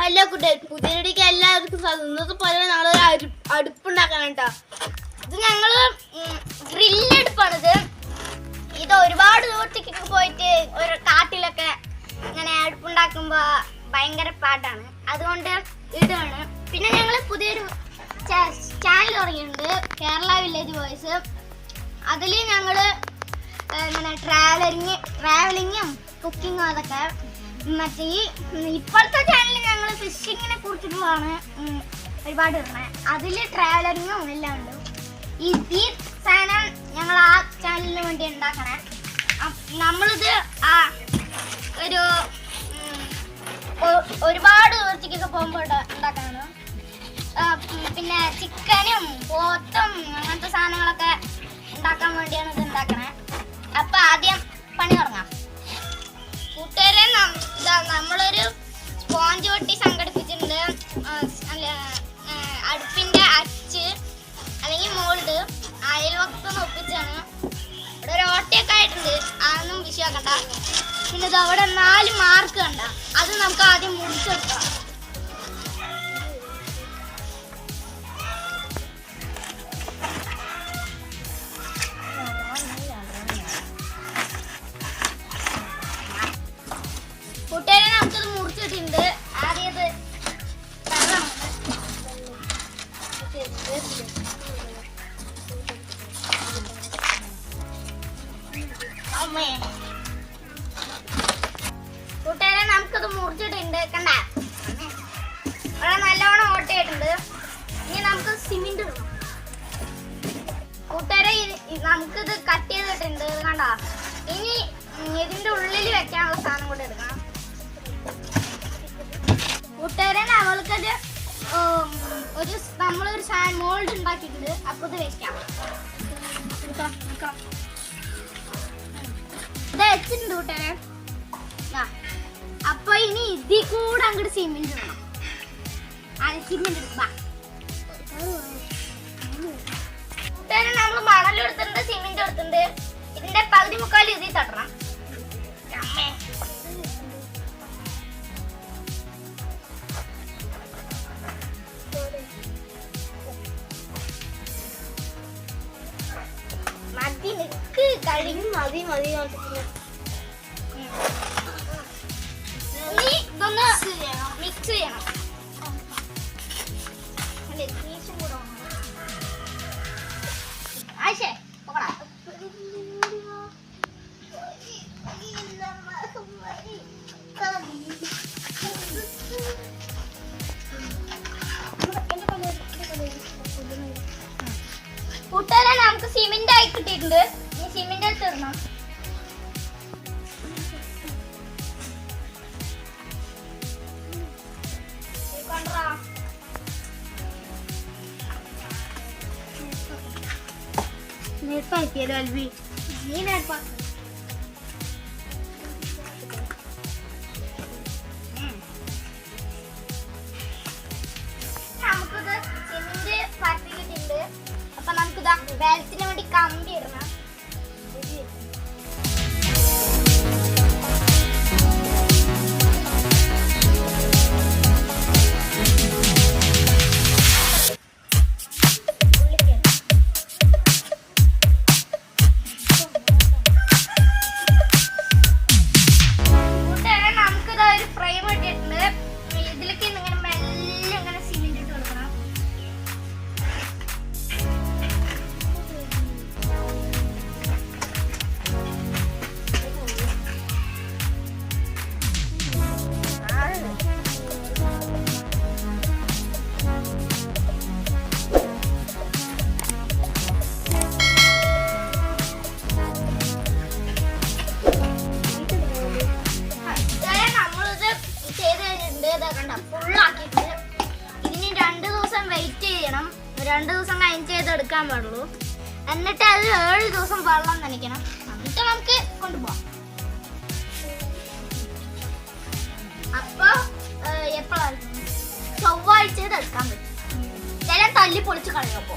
Hello കുട്ടി പുതിയടിക്ക് എല്ലാവർക്കും. ഇന്നത്തെ പോലെ ഞങ്ങളൊരു അരു- അടുപ്പുണ്ടാക്കാൻ കേട്ടോ. ഇത് ഞങ്ങൾ ഗ്രില്ല് അടുപ്പാണിത് ഇത് ഒരുപാട് ദൂരത്തേക്കൊക്കെ പോയിട്ട് ഒരു കാട്ടിലൊക്കെ ഇങ്ങനെ അടുപ്പുണ്ടാക്കുമ്പോൾ ഭയങ്കര പാട്ടാണ് അതുകൊണ്ട് ഇതാണ്. പിന്നെ ഞങ്ങൾ പുതിയൊരു ചാനൽ തുടങ്ങിയിട്ടുണ്ട്. കേരള വില്ലേജ് വോയിസ് അതിൽ ഞങ്ങൾ ഇങ്ങനെ ട്രാവലിങ് ട്രാവലിങ്ങും കുക്കിങ്ങും അതൊക്കെ മറ്റേ ഈ ഇപ്പോഴത്തെ ചാനലിൽ ഞങ്ങൾ ഫിഷിങ്ങിനെ കുറിച്ചിട്ടുള്ളതാണ് ഒരുപാട് ഇടുന്നത് അതിൽ ട്രാവലറിങ്ങും എല്ലാം ഉണ്ട്. ഈ ഈ സാധനം ഞങ്ങൾ ആ ചാനലിന് വേണ്ടി ഉണ്ടാക്കണേ. നമ്മളിത് ആ ഒരു ഒരുപാട് ദൂരത്തേക്കൊക്കെ പോകുമ്പോൾ ഉണ്ടാക്കാനാണ് പിന്നെ ചിക്കനും പോത്തും അങ്ങനത്തെ സാധനങ്ങളൊക്കെ ഉണ്ടാക്കാൻ വേണ്ടിയാണ് ഇത് ഉണ്ടാക്കണേ. അല്ല, അച്ച് അല്ലെങ്കിൽ മോൾഡ് അയൽവക്കം ഒപ്പിച്ചാണ്. ഇവിടെ ഒരു ഓട്ടയൊക്കെ ആയിട്ടുണ്ട്. അതൊന്നും വിഷയമാക്കണ്ട. പിന്നെ ഇത് അവിടെ നാല് മാർക്ക് കണ്ട. അത് നമുക്ക് ആദ്യം മുറിച്ചെടുക്കാം നമുക്കത് മുറിച്ചിട്ടുണ്ട് കണ്ട? അവിടെ നല്ലോണം ഓട്ടയിട്ടുണ്ട്. ഇനി നമുക്ക് സിമെന്റ് ഇടണം കൂട്ടുകാരെ ഇത് ഇത് കട്ട് ചെയ്തിട്ടുണ്ട് ഇത് കണ്ട? ഇനി ഇതിന്റെ ഉള്ളിൽ വെക്കാനുള്ള സാധനം കൂടെ എടുക്കണം. കൂട്ടുകാരെ അവൾക്കത് ഒരു നമ്മളൊരു സാധനം മോൾഡ് ഉണ്ടാക്കിയിട്ടുണ്ട്. അപ്പൊ ഇത് വെക്കാം. ഇത് വെച്ചിട്ടുണ്ട് കൂട്ടുകാരെ. അപ്പൊ ഇനി ഇതിൽ കൂടെ അങ്ങോട്ട് സിമെന്റ് അത് സിമെന്റ് കൂട്ടുകാരെ നമ്മൾ മണൽ എടുത്തിട്ടുണ്ട് സിമെന്റ് എടുത്തിട്ടുണ്ട് ഇതിന്റെ പകുതി മുക്കാൽ ഇതിൽ തട്ടണം. മതി നിക്ക് കഴിഞ്ഞു മതി മതി ഇനി ഇതൊന്ന് മിക്സ് ചെയ്യണം. ആയിഷേ. കൂട്ടുകാരെ നമുക്ക് സിമെന്റ് ആയി കിട്ടിയിട്ടുണ്ട് സിമെന്റ് എടുത്ത് നേർപ്പാക്കിയാലോ അൽവി നീ നേർപ്പാക്ക്. ഉം. നമുക്കിത് സിമെന്റ് പരത്തിയിട്ടുണ്ട് അപ്പൊ നമുക്കിതാ വെള്ളത്തിന് വേണ്ടി കമ്പി ഇടണം രണ്ട് ദിവസം കഴിഞ്ഞ് ചെയ്ത് എടുക്കാൻ പാടുള്ളൂ. എന്നിട്ട് അത് ഏഴ് ദിവസം വെള്ളം നനയ്ക്കണം. എന്നിട്ട് നമുക്ക് കൊണ്ടുപോവാം. അപ്പൊ എപ്പോഴാണ് ചൊവ്വാഴ്ച എടുക്കാൻ പറ്റും. ചില തല്ലി പൊളിച്ച് കളയപ്പോ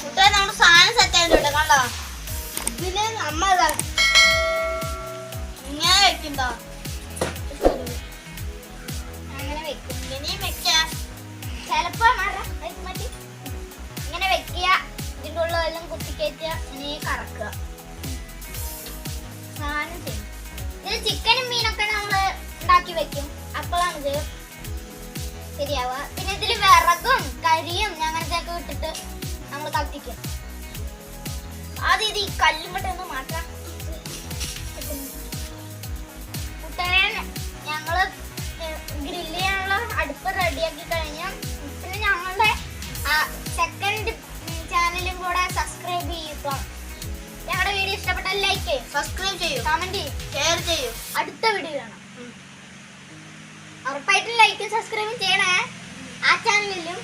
കൂട്ടുകാർ നമ്മുടെ സാധനം സെറ്റ് ആയിട്ടുണ്ട് കണ്ടോ? ഇതിൽ ഇതാ ഇങ്ങനെ വെക്കണ്ടോ അങ്ങനെ വെക്കും. ഇനിയും വെക്കാം ചിലപ്പോ. ഇങ്ങനെ വെക്കുക. ഇതിന്റെ ഉള്ളതെല്ലാം കുത്തിക്കയറ്റുക. ഇനി കറക്കുക. സാധനം ചെയ്യും. ഇത് ചിക്കനും മീനൊക്കെ നമ്മൾ ഉണ്ടാക്കി വെക്കും. അപ്പോഴാണ് ഇത് ശരിയാവുക. പിന്നെ ഇതിൽ വിറകും കരിയും അങ്ങനത്തെ ഒക്കെ ഇട്ടിട്ട് നമ്മൾ കത്തിക്കും. ആദ്യം ഇത് ഈ കല്ലും ഒന്ന് മാറ്റാം. കുട്ടനെ ഞങ്ങൾ ഗ്രില്ല് ചെയ്യാനുള്ള അടുപ്പ് റെഡിയാക്കി കഴിഞ്ഞാൽ പിന്നെ ഞങ്ങളുടെ സെക്കൻഡ് ചാനലും കൂടെ സബ്സ്ക്രൈബ് ചെയ്യുക ഞങ്ങളുടെ വീഡിയോ ഇഷ്ടപ്പെട്ടാൽ ലൈക്ക് ചെയ്യും സബ്സ്ക്രൈബ് ചെയ്യൂ. കമന്റ് ചെയ്യും. ഷെയർ ചെയ്യൂ. അടുത്ത വീഡിയോ കാണാം. ഉറപ്പായിട്ടും ലൈക്കും സബ്സ്ക്രൈബും ചെയ്യണേ. ആ ചാനലിലും